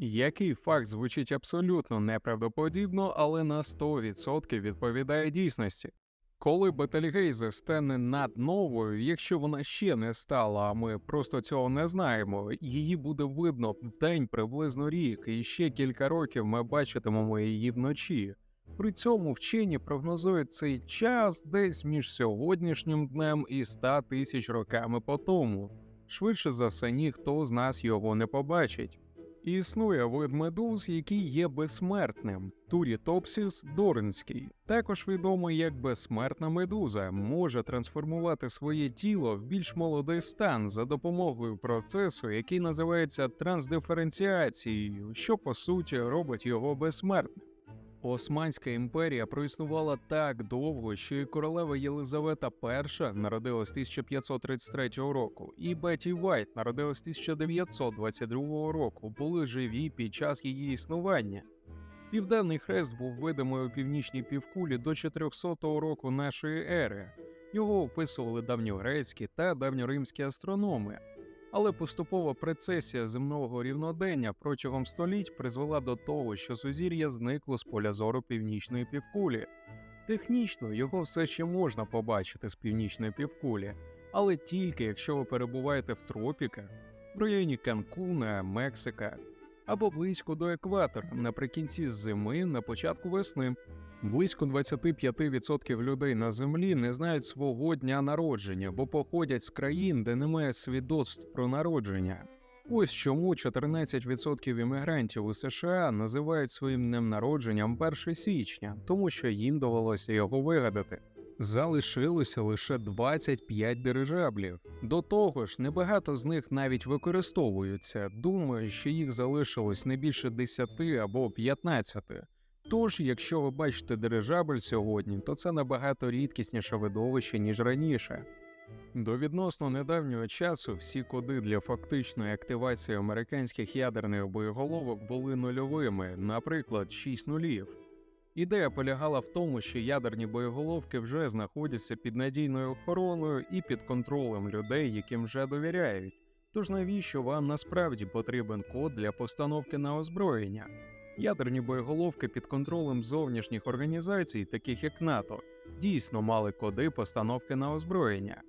Який факт звучить абсолютно неправдоподібно, але на 100% відповідає дійсності. Коли Бетельгейзе стане над новою, якщо вона ще не стала, а ми просто цього не знаємо, її буде видно в день приблизно рік, і ще кілька років ми бачитимемо її вночі. При цьому вчені прогнозують цей час десь між сьогоднішнім днем і 100 тисяч роками по тому. Швидше за все, ніхто з нас його не побачить. Існує вид медуз, який є безсмертним. Турітопсіс доринський, також відомий як безсмертна медуза, може трансформувати своє тіло в більш молодий стан за допомогою процесу, який називається трансдиференціацією, що по суті робить його безсмертним. Османська імперія проіснувала так довго, що і королева Єлизавета І народилась 1533 року, і Бетті Вайт народилась 1922 року, були живі під час її існування. Південний хрест був видимий у північній півкулі до 400 року нашої ери. Його описували давньогрецькі та давньоримські астрономи. Але поступова прецесія земного рівнодення протягом століть призвела до того, що сузір'я зникло з поля зору північної півкулі. Технічно його все ще можна побачити з північної півкулі, але тільки якщо ви перебуваєте в тропіках, в районі Канкуна, Мексика або близько до екватора наприкінці зими, на початку весни. Близько 25% людей на землі не знають свого дня народження, бо походять з країн, де немає свідоцтв про народження. Ось чому 14% іммігрантів у США називають своїм днем народженням 1 січня, тому що їм довелося його вигадати. Залишилося лише 25 дирижаблів. До того ж, небагато з них навіть використовуються. Думаю, що їх залишилось не більше 10 або 15. Тож, якщо ви бачите дирижабль сьогодні, то це набагато рідкісніше видовище, ніж раніше. До відносно недавнього часу всі коди для фактичної активації американських ядерних боєголовок були нульовими, наприклад, 6 нулів. Ідея полягала в тому, що ядерні боєголовки вже знаходяться під надійною охороною і під контролем людей, яким вже довіряють. Тож навіщо вам насправді потрібен код для постановки на озброєння? Ядерні боєголовки під контролем зовнішніх організацій, таких як НАТО, дійсно мали коди постановки на озброєння.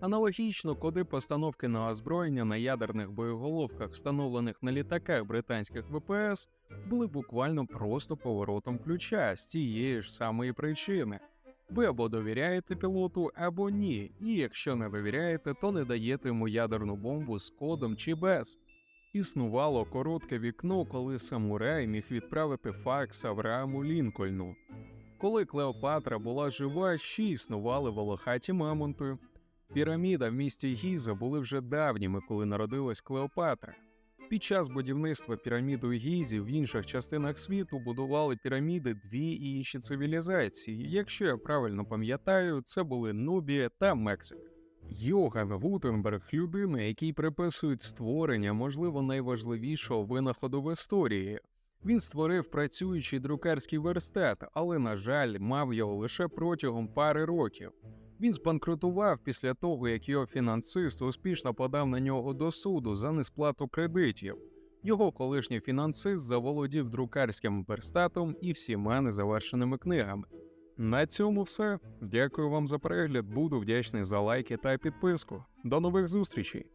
Аналогічно, коди постановки на озброєння на ядерних боєголовках, встановлених на літаках британських ВПС, були буквально просто поворотом ключа з тієї ж самої причини. Ви або довіряєте пілоту, або ні, і якщо не довіряєте, то не даєте йому ядерну бомбу з кодом чи без. Існувало коротке вікно, коли самурай міг відправити факс Аврааму Лінкольну. Коли Клеопатра була жива, ще існували волохаті мамонти. Піраміда в місті Гіза були вже давніми, коли народилась Клеопатра. Під час будівництва пірамід у Гізі в інших частинах світу будували піраміди дві інші цивілізації. Якщо я правильно пам'ятаю, це були Нубія та Мексика. Йоган Гутенберг людина, який приписують створення, можливо, найважливішого винаходу в історії. Він створив працюючий друкарський верстат, але, на жаль, мав його лише протягом пари років. Він збанкрутував після того, як його фінансист успішно подав на нього до суду за несплату кредитів. Його колишній фінансист заволодів друкарським верстатом і всіма незавершеними книгами. На цьому все. Дякую вам за перегляд. Буду вдячний за лайки та підписку. До нових зустрічей!